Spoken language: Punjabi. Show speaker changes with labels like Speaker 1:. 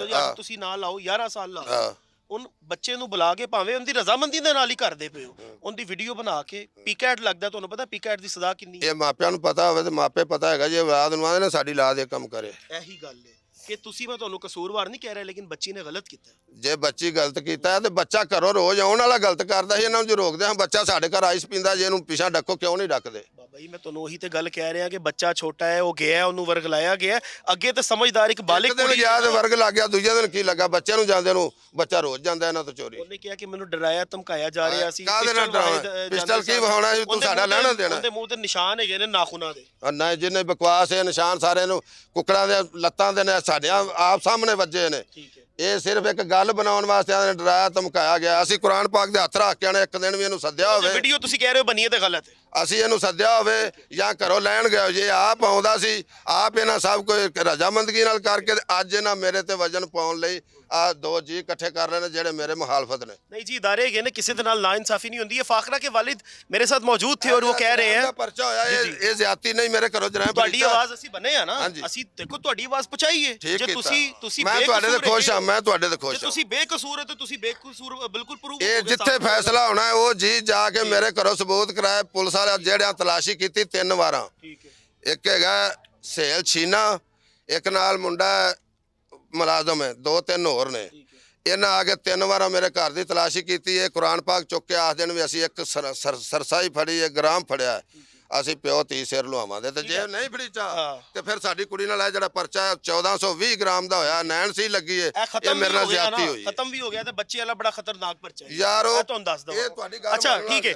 Speaker 1: ਅੱਜ ਤੁਸੀਂ ਨਾਲ ਲਾਓ 11 ਸਾਲ ਲਾਓ।
Speaker 2: ਹਾਂ।
Speaker 1: ਉਨ ਬੱਚੇ ਨੂੰ ਬੁਲਾ ਕੇ ਭਾਵੇਂ ਉਹਦੀ ਰਜ਼ਾਮੰਦੀ ਦੇ ਨਾਲ ਹੀ ਕਰਦੇ ਪਏ ਉਹਦੀ ਵੀਡੀਓ ਬਣਾ ਕੇ ਪੀਕੈਟ ਲੱਗਦਾ ਤੁਹਾਨੂੰ ਪਤਾ ਪੀਕੈਟ ਦੀ ਸਜ਼ਾ ਕਿੰਨੀ ਹੈ?
Speaker 2: ਇਹ ਮਾਪਿਆਂ ਨੂੰ ਪਤਾ ਹੋਵੇ ਤੇ ਮਾਪੇ ਪਤਾ ਹੈਗਾ ਜੇ ਔਲਾਦ ਨੂੰ ਆਂਦੇ ਨੇ ਸਾਡੀ ਔਲਾਦ ਇਹ ਕੰਮ ਕਰੇ।
Speaker 1: ਇਹੀ ਗੱਲ ਹੈ। ਕਿ ਤੁਸੀਂ ਮੈਂ ਤੁਹਾਨੂੰ ਕਸੂਰਵਾਰ ਨਹੀਂ ਕਹਿ ਰਿਹਾ ਲੇਕਿਨ ਬੱਚੀ ਨੇ ਗਲਤ ਕੀਤਾ ਹੈ।
Speaker 2: ਜੇ ਬੱਚੀ ਗਲਤ ਕੀਤਾ ਹੈ ਤੇ ਬੱਚਾ ਘਰੋਂ ਰੋਜ਼ ਆਉਣ ਵਾਲਾ ਗਲਤ ਕਰਦਾ ਸੀ ਇਹਨਾਂ ਨੂੰ ਜੇ ਰੋਕਦੇ ਹਾਂ ਬੱਚਾ ਸਾਡੇ ਘਰ ਆਈਸ ਪੀਂਦਾ ਜੇ ਇਹਨੂੰ ਪਿਛਾ ਡੱਕੋ ਕਿਉਂ ਨਹੀਂ ਡੱਕਦੇ
Speaker 1: ਬਾਬਾ ਜੀ ਮੈਂ ਤੁਹਾਨੂੰ ਉਹੀ ਤੇ ਗੱਲ ਕਹਿ ਰਿਹਾ ਕਿ ਬੱਚਾ ਛੋਟਾ ਹੈ ਉਹ ਗਿਆ ਹੈ, ਉਹਨੂੰ ਵਰਗ ਲਾਇਆ ਗਿਆ ਹੈ। ਅੱਗੇ ਤੇ ਸਮਝਦਾਰ ਇੱਕ ਬਾਲਿਕ
Speaker 2: ਇੱਕ ਦਿਨ
Speaker 1: ਕੁੜੀ
Speaker 2: ਗਿਆ ਤੇ ਵਰਗ ਲੱਗ ਗਿਆ ਦੂਜੇ ਦਿਨ ਕੀ ਲੱਗਾ ਬੱਚੇ ਨੂੰ ਜਾਂਦੇ ਨੂੰ ਬੱਚਾ ਰੋਜ਼ ਜਾਂਦਾ ਇਹਨਾਂ ਤੋਂ ਚੋਰੀ
Speaker 1: ਉਹਨੇ ਕਿਹਾ ਕਿ ਮੈਨੂੰ ਡਰਾਇਆ ਧਮਕਾਇਆ ਜਾ ਰਿਹਾ ਸੀ
Speaker 2: ਕਾਹਦੇ ਨਾਲ ਡਰਾਉਣਾ? ਪਿਸਟਲ ਕੀ
Speaker 1: ਸਨ।
Speaker 2: ਵਿਖਾਉਣਾ ਸੀ? ਤੂੰ ਸਾਡਾ ਲੈਣਾ ਦੇਣਾ?
Speaker 1: ਉਹਦੇ ਮੂੰਹ ਤੇ ਨਿਸ਼ਾਨ ਹੈਗੇ ਨੇ ਨਾਖੂਨਾਂ ਦੇ
Speaker 2: ਨਾ ਜਿੰਨੇ ਬਕਵਾਸ ਇਹ ਨਿਸ਼ਾਨ ਸਾਰੇ ਨੂੰ ਕੁੱਕੜਾਂ ਦੇ ਲੱਤਾਂ ਦੇ ਨੇ ਸਾਡੇ ਆਪ ਸਾਹਮਣੇ ਵੱਜੇ ਨੇ। ਇਹ ਸਿਰਫ ਇੱਕ ਗੱਲ ਬਣਾਉਣ ਵਾਸਤੇ ਇਹਨਾਂ ਡਰਾਇਆ ਧਮਕਾਇਆ ਗਿਆ। ਅਸੀਂ ਕੁਰਾਨ ਪਾਕ ਦੇ ਹੱਥ ਰੱਖ ਕੇ ਆਣੇ ਇੱਕ ਦਿਨ ਵੀ ਇਹਨੂੰ ਸੱਦਿਆ ਹੋਵੇ।
Speaker 1: ਵੀਡੀਓ ਤੁਸੀਂ ਕਹਿ ਰਹੇ ਹੋ ਬਣੀ ਤੇ ਗਲਤ।
Speaker 2: ਅਸੀਂ ਇਹਨੂੰ ਸੱਦਿਆ ਹੋਵੇ ਜਾਂ ਘਰੋਂ ਲੈਣ ਗਏ ਜੇ ਆਪ ਆਉਂਦਾ ਸੀ ਆਪ ਇਹਨਾਂ ਸਭ ਕੋਈ ਰਜਾਮੰਦਗੀ ਨਾਲ ਕਰਕੇ ਅੱਜ ਇਹਨਾਂ ਮੇਰੇ ਤੇ ਵਜਨ ਪਾਉਣ ਲਈ ਆ ਦੋ ਜੀ ਇਕੱਠੇ ਕਰ ਰਹੇ ਨੇ ਜਿਹੜੇ ਮੇਰੇ ਮੁਹਾਲਫਤ ਨੇ।
Speaker 1: ਨਹੀਂ ਜੀ ਇਦਾਰੇ ਗਏ ਨੇ ਕਿਸੇ ਦੇ ਨਾਲ ਨਾ ਇਨਸਾਫੀ ਨਹੀਂ ਹੁੰਦੀ। ਇਹ ਫਾਖਰਾ ਕੇ ਵਾਲਿਦ ਮੇਰੇ ਸਾਥ ਮੌਜੂਦ ਥੇ ਔਰ ਉਹ ਕਹਿ
Speaker 2: ਰਹੇ
Speaker 1: ਹਨ
Speaker 2: ਪਰਚਾ ਹੋਇਆ ਇਹ ਇਹ ਜ਼ਿਆਤੀ ਨਹੀਂ ਮੇਰੇ ਘਰੋਂ ਜਨਾਬ
Speaker 1: ਤੁਹਾਡੀ ਆਵਾਜ਼ ਅਸੀਂ ਬਣੇ ਆ ਨਾ। ਅਸੀਂ ਦੇਖੋ ਤੁਹਾਡੀ ਆਵਾਜ਼ ਪਹੁੰਚਾਈਏ ਜੇ ਤੁਸੀਂ ਤੁਸੀਂ
Speaker 2: ਮੈਂ ਤੁਹਾਡੇ ਤੇ ਖੁਸ਼ ਹਾਂ ਮੈਂ ਤੁਹਾਡੇ ਤੇ ਖੁਸ਼ ਹਾਂ।
Speaker 1: ਤੁਸੀਂ ਬੇਕਸੂਰ ਹੋ ਤੇ ਤੁਸੀਂ ਬੇਕਸੂਰ ਬਿਲਕੁਲ ਪ੍ਰੂਵ
Speaker 2: ਇਹ ਜਿੱਥੇ ਫੈਸਲਾ ਹੋਣਾ ਹੈ ਉਹ ਜੀ ਜਾ ਕੇ ਮੇਰੇ ਘਰੋਂ ਸਬੂਤ ਕਰਾਏ ਪੁਲਿਸ ਵਾਲਿਆਂ ਜਿਹੜਿਆਂ ਤਲਾਸ਼ੀ ਕੀਤੀ ਤਿੰਨ ਵਾਰਾਂ।
Speaker 1: ਠੀਕ ਹੈ।
Speaker 2: ਇੱਕ ਹੈਗਾ ਸੇਲ ਛੀਨਾ ਇੱਕ ਨਾਲ ਮੁੰਡਾ ਮੁਲਾਜ਼ਮ ਹੈ ਦੋ ਤਿੰਨ ਹੋਰ ਨੇ।
Speaker 1: ਠੀਕ ਹੈ।
Speaker 2: ਇਹਨਾਂ ਆ ਕੇ ਤਿੰਨ ਵਾਰਾਂ ਮੇਰੇ ਘਰ ਦੀ ਤਲਾਸ਼ੀ ਕੀਤੀ ਹੈ ਕੁਰਾਨ ਪਾਕ ਚੁੱਕ ਕੇ ਆਖ ਦੇਣ ਵੀ ਅਸੀਂ ਇੱਕ ਸਰ- ਸਰ- ਸਰਸਾਈ ਫੜੀ ਹੈ ਗ੍ਰਾਮ ਫੜਿਆ ਹੈ। ਅਸੀਂ ਪਿਓ ਧੀ ਸਿਰ ਲੁਆਵਾਂਗੇ ਤੇ ਜੇ ਨਹੀਂ ਫੜੀ ਚਾ। ਤੇ ਫਿਰ ਸਾਡੀ ਕੁੜੀ ਨਾਲ ਇਹ ਜਿਹੜਾ ਪਰਚਾ ਹੈ 1420 ਗ੍ਰਾਮ ਦਾ ਹੋਇਆ ਨੈਣ ਸੀ ਲੱਗੀ ਹੈ
Speaker 1: ਇਹ
Speaker 2: ਮੇਰੇ ਨਾਲ ਜ਼ਿਆਦਤੀ ਹੋਈ।
Speaker 1: ਖਤਮ ਵੀ ਹੋ ਗਿਆ ਤੇ ਬੱਚੇ ਵਾਲਾ ਬੜਾ ਖਤਰਨਾਕ ਪਰਚਾ ਹੈ
Speaker 2: ਯਾਰ ਉਹ-
Speaker 1: ਤੁਹਾਨੂੰ ਦੱਸ ਦਵਾਂ
Speaker 2: ਇਹ ਤੁਹਾਡੀ ਗੱਲ
Speaker 1: ਅੱਛਾ ਠੀਕ ਹੈ